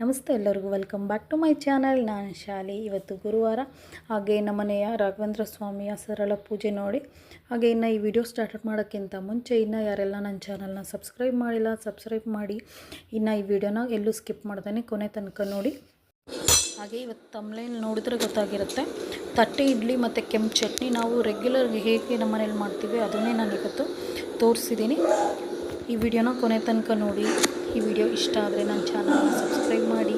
ನಮಸ್ತೆ ಎಲ್ಲರಿಗೂ welcome back to my channel ನಾನು ಶಾಲಿ, ಇವತ್ತು ಗುರುವಾರ. ಹಾಗೆ ನಮ್ಮನೆಯ ರಾಘವೇಂದ್ರ ಸ್ವಾಮಿಯ ಸರಳ ಪೂಜೆ ನೋಡಿ. ಹಾಗೆ ಇನ್ನು ಈ ವಿಡಿಯೋ ಸ್ಟಾರ್ಟ್ ಮಾಡೋಕ್ಕಿಂತ ಮುಂಚೆ ಇನ್ನು ಯಾರೆಲ್ಲ ನನ್ನ ಚಾನಲ್ನ ಸಬ್ಸ್ಕ್ರೈಬ್ ಮಾಡಿಲ್ಲ ಸಬ್ಸ್ಕ್ರೈಬ್ ಮಾಡಿ. ಇನ್ನು ಈ ವಿಡಿಯೋನ ಎಲ್ಲೂ ಸ್ಕಿಪ್ ಮಾಡ್ದೇನೆ, ಕೊನೆ ತನಕ ನೋಡಿ. ಹಾಗೆ ಇವತ್ತು ತಮ್ಲೈನ್ ನೋಡಿದ್ರೆ ಗೊತ್ತಾಗಿರುತ್ತೆ. ತಟ್ಟೆ ಇಡ್ಲಿ ಮತ್ತು ಕೆಂಪು ಚಟ್ನಿ ನಾವು ರೆಗ್ಯುಲರ್ ಹೇಗೆ ನಮ್ಮ ಮನೇಲಿ ಮಾಡ್ತೀವಿ ಅದನ್ನೇ ನಾನು ಇವತ್ತು ತೋರಿಸಿದ್ದೀನಿ. ಈ ವಿಡಿಯೋನ ಕೊನೆ ತನಕ ನೋಡಿ. ಈ ವಿಡಿಯೋ ಇಷ್ಟ ಆದರೆ ನನ್ನ ಚಾನಲ್ನ ಸಬ್ಸ್ಕ್ರೈಬ್ ಮಾಡಿ.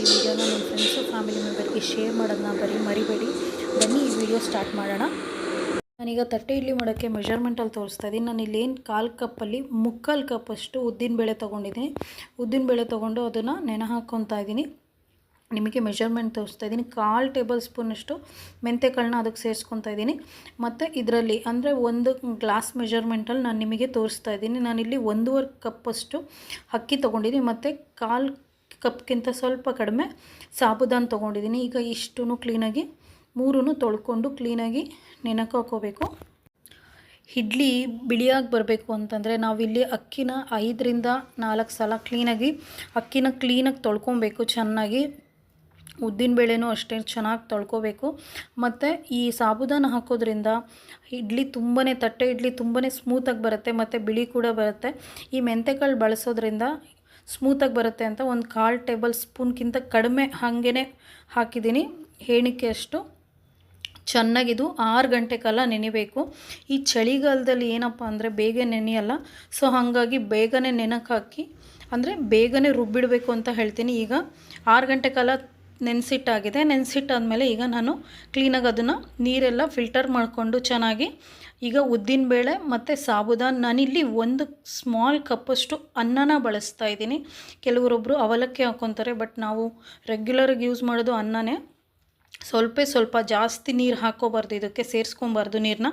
ಈ ವಿಡಿಯೋನ ನಿಮ್ಮ ಫ್ರೆಂಡ್ಸು ಫ್ಯಾಮಿಲಿ ಮೆಂಬರ್ಗೆ ಶೇರ್ ಮಾಡೋದನ್ನ ಬರೀ ಮರಿಬೇಡಿ. ಬನ್ನಿ ಈ ವಿಡಿಯೋ ಸ್ಟಾರ್ಟ್ ಮಾಡೋಣ. ನಾನೀಗ ತಟ್ಟೆ ಇಡ್ಲಿ ಮಾಡೋಕ್ಕೆ ಮೆಷರ್ಮೆಂಟಲ್ಲಿ ತೋರಿಸ್ತಾ ಇದ್ದೀನಿ. ನಾನು ಇಲ್ಲೇನು ಕಾಲು ಕಪ್ಪಲ್ಲಿ ಮುಕ್ಕಾಲು ಕಪ್ಪಷ್ಟು ಉದ್ದಿನಬೇಳೆ ತೊಗೊಂಡಿದ್ದೀನಿ. ಉದ್ದಿನಬೇಳೆ ತೊಗೊಂಡು ಅದನ್ನು ನೆನೆ ಹಾಕ್ಕೊತಾ ಇದ್ದೀನಿ. ನಿಮಗೆ ಮೆಷರ್ಮೆಂಟ್ ತೋರಿಸ್ತಾ ಇದ್ದೀನಿ. ಕಾಲು ಟೇಬಲ್ ಸ್ಪೂನಷ್ಟು ಮೆಂತೆಕಾಳನ್ನ ಅದಕ್ಕೆ ಸೇರಿಸ್ಕೊತಾ ಇದ್ದೀನಿ. ಮತ್ತು ಇದರಲ್ಲಿ ಅಂದರೆ ಒಂದು ಗ್ಲಾಸ್ ಮೆಷರ್ಮೆಂಟಲ್ಲಿ ನಾನು ನಿಮಗೆ ತೋರಿಸ್ತಾ ಇದ್ದೀನಿ. ನಾನಿಲ್ಲಿ ಒಂದೂವರೆ ಕಪ್ಪಷ್ಟು ಅಕ್ಕಿ ತೊಗೊಂಡಿದ್ದೀನಿ. ಮತ್ತು ಕಾಲು ಕಪ್ಗಿಂತ ಸ್ವಲ್ಪ ಕಡಿಮೆ ಸಾಬುದಾನ ತೊಗೊಂಡಿದ್ದೀನಿ. ಈಗ ಇಷ್ಟೂ ಕ್ಲೀನಾಗಿ ಮೂರೂ ತೊಳ್ಕೊಂಡು ಕ್ಲೀನಾಗಿ ನೆನಕ್ಕೆ ಹಾಕೋಬೇಕು. ಇಡ್ಲಿ ಬಿಳಿಯಾಗಿ ಬರಬೇಕು ಅಂತಂದರೆ ನಾವಿಲ್ಲಿ ಅಕ್ಕಿನ ಐದರಿಂದ ನಾಲ್ಕು ಸಲ ಕ್ಲೀನಾಗಿ ಅಕ್ಕಿನ ಕ್ಲೀನಾಗಿ ತೊಳ್ಕೊಬೇಕು ಚೆನ್ನಾಗಿ. ಉದ್ದಿನಬೇಳೆನೂ ಅಷ್ಟೇ ಚೆನ್ನಾಗಿ ತೊಳ್ಕೊಬೇಕು. ಮತ್ತು ಈ ಸಾಬುದಾನ ಹಾಕೋದ್ರಿಂದ ಇಡ್ಲಿ ತುಂಬಾ ತಟ್ಟೆ ಇಡ್ಲಿ ತುಂಬಾ ಸ್ಮೂತಾಗಿ ಬರುತ್ತೆ ಮತ್ತು ಬಿಳಿ ಕೂಡ ಬರುತ್ತೆ. ಈ ಮೆಂತೆಕಾಳು ಬಳಸೋದ್ರಿಂದ ಸ್ಮೂತಾಗಿ ಬರುತ್ತೆ ಅಂತ ಒಂದು ಕಾಲು ಟೇಬಲ್ ಸ್ಪೂನ್ಗಿಂತ ಕಡಿಮೆ ಹಾಗೇ ಹಾಕಿದ್ದೀನಿ. ಅಷ್ಟು. ಚೆನ್ನಾಗಿದ್ದು ಆರು ಗಂಟೆ ಕಾಲ ನೆನಿಬೇಕು. ಈ ಚಳಿಗಾಲದಲ್ಲಿ ಏನಪ್ಪ ಅಂದರೆ ಬೇಗ ನೆನೆಯಲ್ಲ. ಸೊ ಹಾಗಾಗಿ ಬೇಗನೆ ನೆನಕ್ಕೆ ಹಾಕಿ, ಅಂದರೆ ಬೇಗನೆ ರುಬ್ಬಿಡಬೇಕು ಅಂತ ಹೇಳ್ತೀನಿ. ಈಗ ಆರು ಗಂಟೆ ಕಾಲ ನೆನೆಸಿಟ್ಟಾಗಿದೆ. ನೆನೆಸಿಟ್ಟಾದಮೇಲೆ ಈಗ ನಾನು ಕ್ಲೀನಾಗಿ ಅದನ್ನು ನೀರೆಲ್ಲ ಫಿಲ್ಟರ್ ಮಾಡಿಕೊಂಡು ಚೆನ್ನಾಗಿ ಈಗ ಉದ್ದಿನಬೇಳೆ ಮತ್ತು ಸಾಬುದಾನ ನಾನಿಲ್ಲಿ ಒಂದು ಸ್ಮಾಲ್ ಕಪ್ಪಷ್ಟು ಅನ್ನನ ಬಳಸ್ತಾ ಇದ್ದೀನಿ. ಕೆಲವರೊಬ್ಬರು ಅವಲಕ್ಕಿ ಹಾಕ್ಕೊತಾರೆ ಬಟ್ ನಾವು ರೆಗ್ಯುಲರಾಗಿ ಯೂಸ್ ಮಾಡೋದು ಅನ್ನನೇ. ಸ್ವಲ್ಪ ಸ್ವಲ್ಪ ಜಾಸ್ತಿ ನೀರು ಹಾಕೋಬಾರ್ದು, ಇದಕ್ಕೆ ಸೇರಿಸ್ಕೊಬಾರ್ದು ನೀರನ್ನ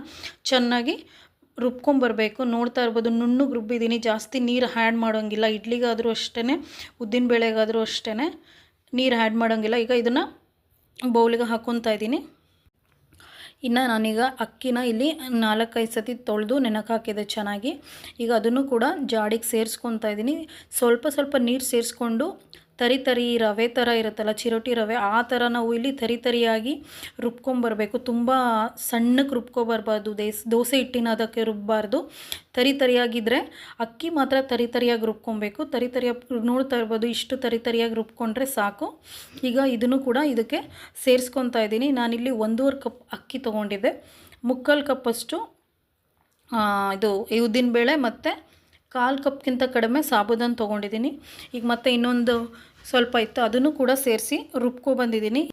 ಚೆನ್ನಾಗಿ ರುಬ್ಕೊಂಬರ್ಬೇಕು. ನೋಡ್ತಾ ಇರ್ಬೋದು, ನುಣ್ಣಗೆ ರುಬ್ಬಿದ್ದೀನಿ. ಜಾಸ್ತಿ ನೀರು ಆ್ಯಡ್ ಮಾಡೋಂಗಿಲ್ಲ. ಇಡ್ಲಿಗಾದರೂ ಅಷ್ಟೇ ಉದ್ದಿನಬೇಳೆಗಾದರೂ ಅಷ್ಟೇ ನೀರು ಆ್ಯಡ್ ಮಾಡೋಂಗಿಲ್ಲ. ಈಗ ಇದನ್ನು ಬೌಲಿಗೆ ಹಾಕ್ಕೊತಾ ಇದ್ದೀನಿ. ಇನ್ನು ನಾನೀಗ ಅಕ್ಕಿನ ಇಲ್ಲಿ ನಾಲ್ಕೈದು ಸತಿ ತೊಳೆದು ನೆನಕ್ಕೆ ಹಾಕಿದೆ ಚೆನ್ನಾಗಿ. ಈಗ ಅದನ್ನು ಕೂಡ ಜಾಡಿಗೆ ಸೇರಿಸ್ಕೊತಾ ಇದ್ದೀನಿ. ಸ್ವಲ್ಪ ಸ್ವಲ್ಪ ನೀರು ಸೇರಿಸ್ಕೊಂಡು ತರಿ ತರಿ ರವೆ ಥರ ಇರುತ್ತಲ್ಲ, ಚಿರೋಟಿ ರವೆ, ಆ ಥರ ನಾವು ಇಲ್ಲಿ ತರಿ ತರಿಯಾಗಿ ರುಬ್ಕೊಂಬರ್ಬೇಕು. ತುಂಬ ಸಣ್ಣಕ್ಕೆ ರುಬ್ಕೊಬರ್ಬಾರ್ದು, ದೇಸ್, ದೋಸೆ ಹಿಟ್ಟಿನ ಅದಕ್ಕೆ ರುಬ್ಬಾರ್ದು. ತರಿ ತರಿಯಾಗಿದ್ದರೆ ಅಕ್ಕಿ ಮಾತ್ರ ತರಿ ತರಿಯಾಗಿ ರುಬ್ಕೊಬೇಕು. ತರಿ ತರಿಯಾಗಿ ನೋಡ್ತಾ ಇರ್ಬೋದು, ಇಷ್ಟು ತರಿ ತರಿಯಾಗಿ ರುಬ್ಕೊಂಡ್ರೆ ಸಾಕು. ಈಗ ಇದನ್ನು ಕೂಡ ಇದಕ್ಕೆ ಸೇರಿಸ್ಕೊತಾ ಇದ್ದೀನಿ. ನಾನಿಲ್ಲಿ ಒಂದೂವರೆ ಕಪ್ ಅಕ್ಕಿ ತೊಗೊಂಡಿದ್ದೆ. ಮುಕ್ಕಾಲು ಕಪ್ಪಷ್ಟು ಇದು ಉದ್ದಿನ ಬೇಳೆ ಮತ್ತು ಕಾಲು ಕಪ್ಗಿಂತ ಕಡಿಮೆ ಸಾಬುದಾನ ತೊಗೊಂಡಿದ್ದೀನಿ. ಈಗ ಮತ್ತೆ ಇನ್ನೊಂದು ಸ್ವಲ್ಪ ಇತ್ತು, ಅದನ್ನು ಕೂಡ ಸೇರಿಸಿ ರುಬ್ಕೊ ಬಂದಿದ್ದೀನಿ.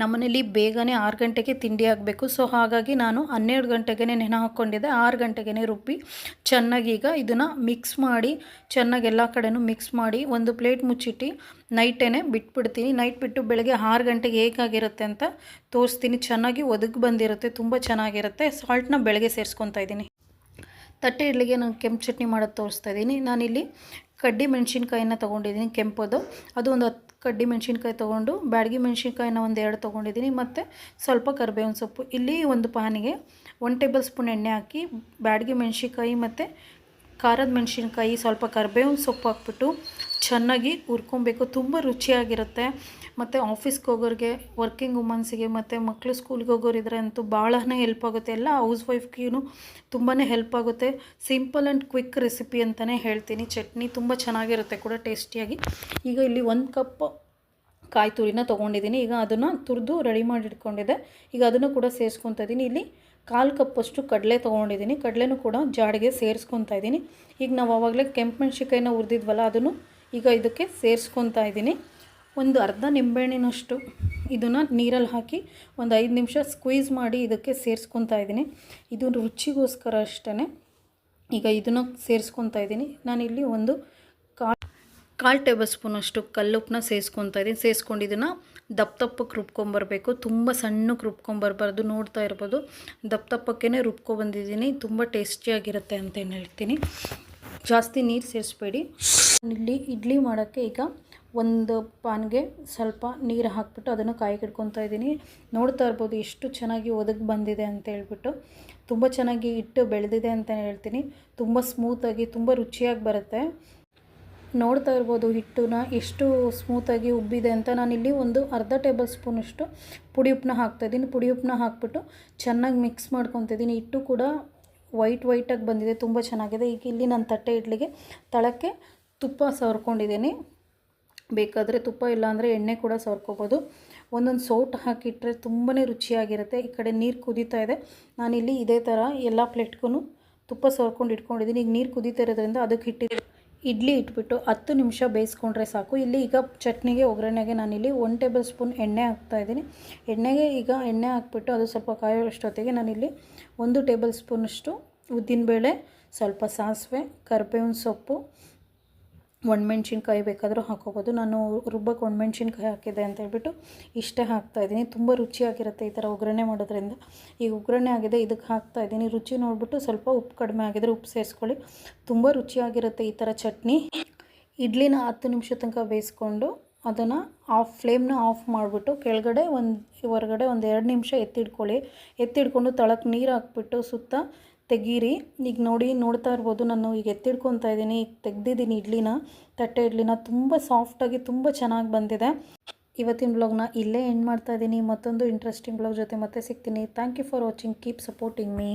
ನಮ್ಮನೇಲಿ ಬೇಗನೆ ಆರು ಗಂಟೆಗೆ ತಿಂಡಿ ಆಗಬೇಕು. ಸೊ ಹಾಗಾಗಿ ನಾನು ಹನ್ನೆರಡು ಗಂಟೆಗೆ ನೆನೆ ಹಾಕ್ಕೊಂಡಿದ್ದೆ. ಆರು ಗಂಟೆಗೆ ರುಬ್ಬಿ ಚೆನ್ನಾಗಿ ಈಗ ಇದನ್ನು ಮಿಕ್ಸ್ ಮಾಡಿ, ಚೆನ್ನಾಗಿ ಎಲ್ಲ ಕಡೆನೂ ಮಿಕ್ಸ್ ಮಾಡಿ ಒಂದು ಪ್ಲೇಟ್ ಮುಚ್ಚಿಟ್ಟು ನೈಟೇ ಬಿಟ್ಬಿಡ್ತೀನಿ. ನೈಟ್ ಬಿಟ್ಟು ಬೆಳಗ್ಗೆ ಆರು ಗಂಟೆಗೆ ಹೇಗಾಗಿರುತ್ತೆ ಅಂತ ತೋರಿಸ್ತೀನಿ. ಚೆನ್ನಾಗಿ ಒದಗಿ ಬಂದಿರುತ್ತೆ, ತುಂಬ ಚೆನ್ನಾಗಿರುತ್ತೆ. ಸಾಲ್ಟ್ನ ಬೆಳಗ್ಗೆ ಸೇರಿಸ್ಕೊತಾ ಇದ್ದೀನಿ. ತಟ್ಟೆ ಇಡ್ಲಿಗೆ ನಾನು ಕೆಂಪು ಚಟ್ನಿ ಮಾಡೋದು ತೋರಿಸ್ತಾ ಇದ್ದೀನಿ. ನಾನಿಲ್ಲಿ ಕಡ್ಡಿ ಮೆಣಸಿನ್ಕಾಯಿನ ತೊಗೊಂಡಿದ್ದೀನಿ, ಕೆಂಪದು. ಅದು ಒಂದು ಹತ್ತು ಕಡ್ಡಿ ಮೆಣಸಿನ್ಕಾಯಿ ತೊಗೊಂಡು, ಬ್ಯಾಡಗಿ ಮೆಣಸಿನ್ಕಾಯಿನ ಒಂದು ಎರಡು ತೊಗೊಂಡಿದ್ದೀನಿ, ಮತ್ತು ಸ್ವಲ್ಪ ಕರಿಬೇವಿನ ಸೊಪ್ಪು. ಇಲ್ಲಿ ಒಂದು ಪಾನಿಗೆ ಒನ್ ಟೇಬಲ್ ಸ್ಪೂನ್ ಎಣ್ಣೆ ಹಾಕಿ, ಬ್ಯಾಡಗಿ ಮೆಣಸಿನ್ಕಾಯಿ ಮತ್ತು ಖಾರದ ಮೆಣಸಿನ್ಕಾಯಿ, ಸ್ವಲ್ಪ ಕರಿಬೇವಿನ ಸೊಪ್ಪು ಹಾಕ್ಬಿಟ್ಟು ಚೆನ್ನಾಗಿ ಹುರ್ಕೊಬೇಕು, ತುಂಬ ರುಚಿಯಾಗಿರುತ್ತೆ. ಮತ್ತು ಆಫೀಸ್ಗೆ ಹೋಗೋರಿಗೆ ವರ್ಕಿಂಗ್ ವುಮನ್ಸಿಗೆ ಮತ್ತು ಮಕ್ಕಳು ಸ್ಕೂಲ್ಗೆ ಹೋಗೋರಿದ್ರೆ ಅಂತೂ ಭಾಳನೇ ಹೆಲ್ಪ್ ಆಗುತ್ತೆ. ಎಲ್ಲ ಹೌಸ್ ವೈಫ್ಗೂ ತುಂಬಾ ಹೆಲ್ಪ್ ಆಗುತ್ತೆ. ಸಿಂಪಲ್ ಆ್ಯಂಡ್ ಕ್ವಿಕ್ ರೆಸಿಪಿ ಅಂತಲೇ ಹೇಳ್ತೀನಿ. ಚಟ್ನಿ ತುಂಬ ಚೆನ್ನಾಗಿರುತ್ತೆ ಕೂಡ ಟೇಸ್ಟಿಯಾಗಿ ಈಗ ಇಲ್ಲಿ ಒಂದು ಕಪ್ ಕಾಯಿ ತುರಿನ ತೊಗೊಂಡಿದ್ದೀನಿ. ಈಗ ಅದನ್ನು ತುರಿದು ರೆಡಿ ಮಾಡಿ ಇಟ್ಕೊಂಡಿದ್ದೆ ಈಗ ಅದನ್ನು ಕೂಡ ಸೇರಿಸ್ಕೊತಾ ಇದ್ದೀನಿ. ಇಲ್ಲಿ ಕಾಲು ಕಪ್ಪಷ್ಟು ಕಡಲೆ ತೊಗೊಂಡಿದ್ದೀನಿ. ಕಡಲೆನೂ ಕೂಡ ಜಾಡಿಗೆ ಸೇರಿಸ್ಕೊತಾ ಇದ್ದೀನಿ. ಈಗ ನಾವು ಆವಾಗಲೇ ಕೆಂಪು ಮೆಣಸಿಕಾಯಿನ ಹುರಿದಿದ್ವಲ್ಲ, ಅದನ್ನು ಈಗ ಇದಕ್ಕೆ ಸೇರಿಸ್ಕೊತಾ ಇದ್ದೀನಿ. ಒಂದು ಅರ್ಧ ನಿಂಬೆಹಣ್ಣಿನಷ್ಟು ಇದನ್ನು ನೀರಲ್ಲಿ ಹಾಕಿ ಒಂದು ಐದು ನಿಮಿಷ ಸ್ಕ್ವೀಸ್ ಮಾಡಿ ಇದಕ್ಕೆ ಸೇರಿಸ್ಕೊತಾ ಇದ್ದೀನಿ. ಇದು ರುಚಿಗೋಸ್ಕರ ಅಷ್ಟೇ ಈಗ ಇದನ್ನು ಸೇರಿಸ್ಕೊತಾ ಇದ್ದೀನಿ. ನಾನಿಲ್ಲಿ ಒಂದು ಕಾಲು ಕಾಲು ಟೇಬಲ್ ಸ್ಪೂನಷ್ಟು ಕಲ್ಲುಪ್ಪನ್ನ ಸೇರಿಸ್ಕೊತಾ ಇದ್ದೀನಿ. ಸೇರಿಸ್ಕೊಂಡು ಇದನ್ನು ದಪ್ಪ ತಪ್ಪಕ್ಕೆ ರುಬ್ಕೊಂಬರ್ಬೇಕು. ತುಂಬ ಸಣ್ಣಕ್ಕೆ ರುಬ್ಕೊಂಬರ್ಬಾರ್ದು ನೋಡ್ತಾ ಇರ್ಬೋದು. ದಪ್ಪ ದಪ್ಪಕ್ಕೇ ರುಬ್ಕೊಬಂದಿದ್ದೀನಿ ತುಂಬ ಟೇಸ್ಟಿಯಾಗಿರುತ್ತೆ ಅಂತ ಏನು ಹೇಳ್ತೀನಿ. ಜಾಸ್ತಿ ನೀರು ಸೇರಿಸ್ಬೇಡಿ. ಇಲ್ಲಿ ಇಡ್ಲಿ ಮಾಡೋಕ್ಕೆ ಈಗ ಒಂದು ಪಾನ್ಗೆ ಸ್ವಲ್ಪ ನೀರು ಹಾಕ್ಬಿಟ್ಟು ಅದನ್ನು ಕಾಯಿ ಇಟ್ಕೊತಾ ಇದ್ದೀನಿ. ನೋಡ್ತಾ ಇರ್ಬೋದು ಎಷ್ಟು ಚೆನ್ನಾಗಿ ಒದಗಿ ಬಂದಿದೆ ಅಂತ ಹೇಳ್ಬಿಟ್ಟು. ತುಂಬ ಚೆನ್ನಾಗಿ ಹಿಟ್ಟು ಬೆಳೆದಿದೆ ಅಂತ ಹೇಳ್ತೀನಿ. ತುಂಬ ಸ್ಮೂತಾಗಿ ತುಂಬ ರುಚಿಯಾಗಿ ಬರುತ್ತೆ. ನೋಡ್ತಾ ಇರ್ಬೋದು ಹಿಟ್ಟನ್ನ ಎಷ್ಟು ಸ್ಮೂತಾಗಿ ಉಬ್ಬಿದೆ ಅಂತ. ನಾನಿಲ್ಲಿ ಒಂದು ಅರ್ಧ ಟೇಬಲ್ ಸ್ಪೂನಷ್ಟು ಪುಡಿ ಉಪ್ಪನ್ನ ಹಾಕ್ತಾಯಿದ್ದೀನಿ ಪುಡಿ ಉಪ್ಪನ್ನ ಹಾಕ್ಬಿಟ್ಟು ಚೆನ್ನಾಗಿ ಮಿಕ್ಸ್ ಮಾಡ್ಕೊತಿದ್ದೀನಿ ಹಿಟ್ಟು ಕೂಡ ವೈಟ್ ವೈಟಾಗಿ ಬಂದಿದೆ. ತುಂಬ ಚೆನ್ನಾಗಿದೆ. ಈಗ ಇಲ್ಲಿ ನಾನು ತಟ್ಟೆ ಇಡ್ಲಿಗೆ ತಳಕ್ಕೆ ತುಪ್ಪ ಸವರ್ಕೊಂಡಿದ್ದೀನಿ. ಬೇಕಾದರೆ ತುಪ್ಪ ಇಲ್ಲಾಂದರೆ ಎಣ್ಣೆ ಕೂಡ ಸವರ್ಕೋಬೋದು. ಒಂದೊಂದು ಸೌಟ್ ಹಾಕಿಟ್ರೆ ತುಂಬಾ ರುಚಿಯಾಗಿರುತ್ತೆ. ಈ ಕಡೆ ನೀರು ಕುದೀತಾ ಇದೆ. ನಾನಿಲ್ಲಿ ಇದೇ ಥರ ಎಲ್ಲ ಪ್ಲೇಟ್ಗೂ ತುಪ್ಪ ಸವರ್ಕೊಂಡು ಇಟ್ಕೊಂಡಿದ್ದೀನಿ. ಈಗ ನೀರು ಕುದೀತಾ ಇರೋದ್ರಿಂದ ಅದಕ್ಕೆ ಹಿಟ್ಟಿ ಇಡ್ಲಿ ಇಟ್ಬಿಟ್ಟು ಹತ್ತು ನಿಮಿಷ ಬೇಯಿಸ್ಕೊಂಡ್ರೆ ಸಾಕು. ಇಲ್ಲಿ ಈಗ ಚಟ್ನಿಗೆ, ಒಗ್ಗರಣೆಗೆ ನಾನಿಲ್ಲಿ ಒನ್ ಟೇಬಲ್ ಸ್ಪೂನ್ ಎಣ್ಣೆ ಹಾಕ್ತಾಯಿದ್ದೀನಿ ಎಣ್ಣೆಗೆ ಈಗ ಎಣ್ಣೆ ಹಾಕ್ಬಿಟ್ಟು ಅದು ಸ್ವಲ್ಪ ಕಾಯೋಷ್ಟೊತ್ತಿಗೆ ನಾನಿಲ್ಲಿ ಒಂದು ಟೇಬಲ್ ಸ್ಪೂನಷ್ಟು ಉದ್ದಿನಬೇಳೆ, ಸ್ವಲ್ಪ ಸಾಸಿವೆ, ಕರ್ಬೇವಿನ ಸೊಪ್ಪು ಒಣಮೆಣ್ಸಿನ್ಕಾಯಿ ಬೇಕಾದರೂ ಹಾಕೋಬೋದು ನಾನು ರುಬ್ಬಕ್ಕೆ ಒಣಮೆಣ್ಸಿನ್ಕಾಯಿ ಹಾಕಿದೆ ಅಂತ ಹೇಳ್ಬಿಟ್ಟು ಇಷ್ಟೇ ಹಾಕ್ತಾಯಿದ್ದೀನಿ ತುಂಬ ರುಚಿಯಾಗಿರುತ್ತೆ ಈ ಥರ ಒಗ್ಗರಣೆ ಮಾಡೋದ್ರಿಂದ. ಈಗ ಒಗ್ಗರಣೆ ಆಗಿದೆ, ಇದಕ್ಕೆ ಹಾಕ್ತಾಯಿದ್ದೀನಿ ರುಚಿ ನೋಡಿಬಿಟ್ಟು ಸ್ವಲ್ಪ ಉಪ್ಪು ಕಡಿಮೆ ಆಗಿದ್ರೆ ಉಪ್ಪು ಸೇರಿಸ್ಕೊಳ್ಳಿ. ತುಂಬ ರುಚಿಯಾಗಿರುತ್ತೆ ಈ ಥರ ಚಟ್ನಿ. ಇಡ್ಲಿನ ಹತ್ತು ನಿಮಿಷ ತನಕ ಬೇಯಿಸ್ಕೊಂಡು ಅದನ್ನು ಆಫ್ ಫ್ಲೇಮ್ನ ಆಫ್ ಮಾಡಿಬಿಟ್ಟು ಕೆಳಗಡೆ ಒಂದು, ಹೊರಗಡೆ ಒಂದು ಎರಡು ನಿಮಿಷ ಎತ್ತಿಡ್ಕೊಳ್ಳಿ. ಎತ್ತಿಡ್ಕೊಂಡು ತಳಕ್ಕೆ ನೀರು ಹಾಕ್ಬಿಟ್ಟು ಸುತ್ತ ತೆಗೀರಿ. ಈಗ ನೋಡಿ, ನೋಡ್ತಾ ಇರ್ಬೋದು, ನಾನು ಈಗ ಎತ್ತಿಡ್ಕೊತಾ ಇದ್ದೀನಿ. ಈಗ ತೆಗ್ದಿದ್ದೀನಿ ಇಡ್ಲಿನ, ತಟ್ಟೆ ಇಡ್ಲಿನ. ತುಂಬ ಸಾಫ್ಟಾಗಿ ತುಂಬ ಚೆನ್ನಾಗಿ ಬಂದಿದೆ. ಇವತ್ತಿನ ಬ್ಲಾಗ್ನ ಇಲ್ಲೇ ಎಂಡ್ ಮಾಡ್ತಾ ಇದ್ದೀನಿ. ಮತ್ತೊಂದು ಇಂಟ್ರೆಸ್ಟಿಂಗ್ ಬ್ಲಾಗ್ ಜೊತೆ ಮತ್ತೆ ಸಿಗ್ತೀನಿ. Thank you for watching keep supporting me